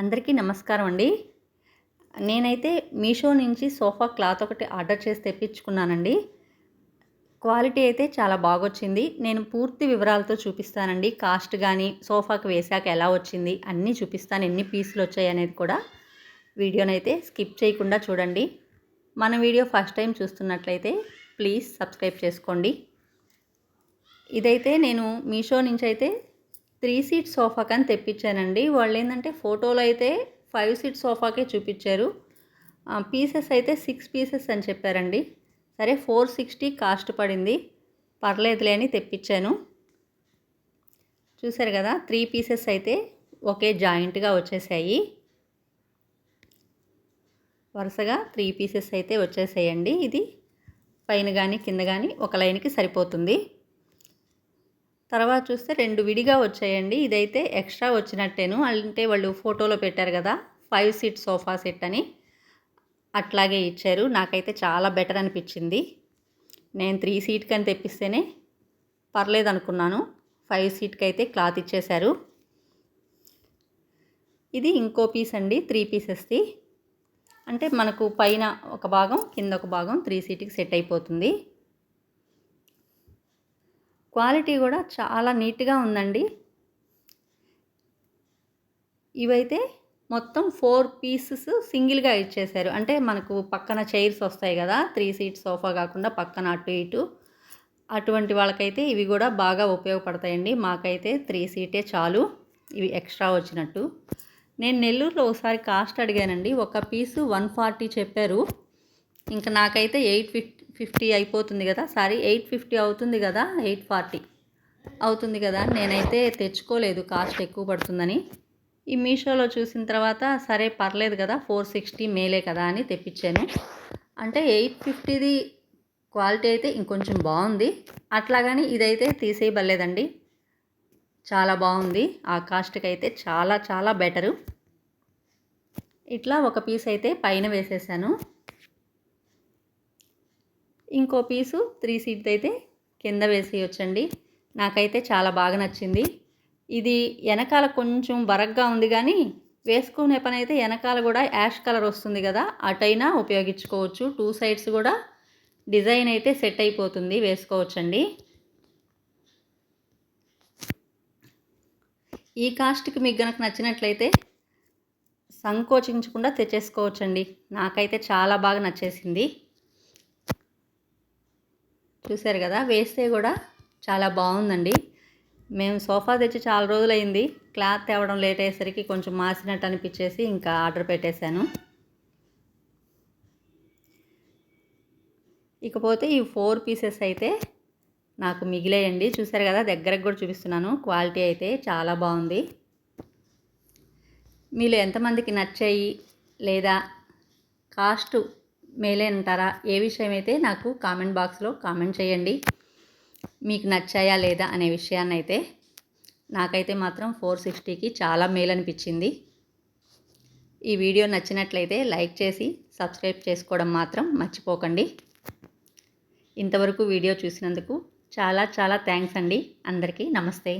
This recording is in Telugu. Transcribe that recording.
అందరికీ నమస్కారం అండి. నేనైతే మీషో నుంచి సోఫా క్లాత్ ఒకటి ఆర్డర్ చేసి తెప్పించుకున్నానండి. క్వాలిటీ అయితే చాలా బాగొచ్చింది. నేను పూర్తి వివరాలతో చూపిస్తానండి. కాస్ట్ కానీ సోఫాకి వేసాక ఎలా వచ్చింది అన్నీ చూపిస్తాను. ఎన్ని పీసులు వచ్చాయి అనేది కూడా వీడియోనైతే స్కిప్ చేయకుండా చూడండి. మన వీడియో ఫస్ట్ టైం చూస్తున్నట్లయితే ప్లీజ్ సబ్స్క్రైబ్ చేసుకోండి. ఇదైతే నేను మీషో నుంచి అయితే త్రీ సీట్ సోఫా కానీ తెప్పించానండి వాళ్ళు ఏంటంటే ఫోటోలు అయితే ఫైవ్ సీట్ సోఫాకే చూపించారు. పీసెస్ అయితే సిక్స్ పీసెస్ అని చెప్పారండి. సరే ఫోర్ సిక్స్టీ కాస్ట్ పడింది. పర్లేదులే అని తెప్పించాను. చూసారు కదా త్రీ పీసెస్ అయితే ఒకే జాయింట్గా వచ్చేసాయి. వరుసగా త్రీ పీసెస్ అయితే వచ్చేసాయండి. ఇది పైన కానీ కింద కానీ ఒక లైన్కి సరిపోతుంది. తర్వాత చూస్తే రెండు విడిగా వచ్చాయండి. ఇదైతే ఎక్స్ట్రా వచ్చినట్టేను. అంటే వాళ్ళు ఫోటోలో పెట్టారు కదా ఫైవ్ సీట్ సోఫా సెట్ అని. అట్లాగే ఇచ్చారు. నాకైతే చాలా బెటర్ అనిపించింది. నేను త్రీ సీట్కి అని తెప్పిస్తేనే పర్లేదు అనుకున్నాను ఫైవ్ సీట్కి అయితే క్లాత్ ఇచ్చేశారు. ఇది ఇంకో పీస్ అండి త్రీ పీసెస్ది. అంటే మనకు పైన ఒక భాగం కింద ఒక భాగం త్రీ సీట్కి సెట్ అయిపోతుంది. క్వాలిటీ కూడా చాలా నీట్గా ఉందండి. ఇవైతే మొత్తం ఫోర్ పీసెస్ సింగిల్గా ఇచ్చేసారు. అంటే మనకు పక్కన చైర్స్ వస్తాయి కదా త్రీ సీట్ సోఫా కాకుండా పక్కన అటు ఇటు. అటువంటి వాళ్ళకైతే ఇవి కూడా బాగా ఉపయోగపడతాయండి. మాకైతే త్రీ సీటే చాలు. ఇవి ఎక్స్ట్రా వచ్చినట్టు. నేను నెల్లూరులో ఒకసారి కాస్ట్ అడిగానండి. ఒక పీసు వన్ ఫార్టీ చెప్పారు. ఇంకా నాకైతే ఎయిట్ ఫిఫ్టీ ఫిఫ్టీ అయిపోతుంది కదా. సారీ ఎయిట్ ఫిఫ్టీ అవుతుంది కదా. ఎయిట్ ఫార్టీ అవుతుంది కదా. నేనైతే తెచ్చుకోలేదు. కాస్ట్ ఎక్కువ పడుతుందని. ఈ మీషోలో చూసిన తర్వాత సరే పర్లేదు కదా. ఫోర్ సిక్స్టీ మేలే కదా అని తెప్పించాను. అంటే ఎయిట్ ఫిఫ్టీది క్వాలిటీ అయితే ఇంకొంచెం బాగుంది. అట్లాగని ఇదైతే తీసేయబడలేదండి. చాలా బాగుంది. ఆ కాస్ట్కి అయితే చాలా చాలా బెటరు. ఇట్లా ఒక పీస్ అయితే పైన వేసేసాను. ఇంకో పీసు త్రీ సీట్ అయితే కింద వేసేయొచ్చండి. నాకైతే చాలా బాగా నచ్చింది. ఇది వెనకాల కొంచెం బరగ్గా ఉంది కానీ వేసుకునే పని అయితే వెనకాల కూడా యాష్ కలర్ వస్తుంది కదా అటైనా ఉపయోగించుకోవచ్చు. టూ సైడ్స్ కూడా డిజైన్ అయితే సెట్ అయిపోతుంది వేసుకోవచ్చండి. ఈ కాస్ట్కి మీకు కనుక నచ్చినట్లయితే సంకోచించకుండా తెచ్చేసుకోవచ్చండి. నాకైతే చాలా బాగా నచ్చేసింది. చూశారు కదా వేస్తే కూడా చాలా బాగుందండి. మేము సోఫా తెచ్చి చాలా రోజులైంది క్లాత్ తేవడం లేట్ అయ్యేసరికి కొంచెం మాసినట్టు అనిపించేసి ఇంకా ఆర్డర్ పెట్టేశాను. ఇకపోతే ఈ ఫోర్ పీసెస్ అయితే నాకు మిగిలేయండి. చూసారు కదా దగ్గరకు కూడా చూపిస్తున్నాను. క్వాలిటీ అయితే చాలా బాగుంది. మీలో ఎంతమందికి నచ్చాయి లేదా కాస్ట్ మేలే అంటారా ఏ విషయం అయితే నాకు కామెంట్ బాక్స్లో కామెంట్ చేయండి. మీకు నచ్చాయా లేదా అనే విషయాన్ని అయితే నాకైతే మాత్రం ఫోర్ సిక్స్టీకి చాలా మేలు అనిపించింది. ఈ వీడియో నచ్చినట్లయితే లైక్ చేసి సబ్స్క్రైబ్ చేసుకోవడం మాత్రం మర్చిపోకండి. ఇంతవరకు వీడియో చూసినందుకు చాలా చాలా థ్యాంక్స్ అండి. అందరికీ నమస్తే.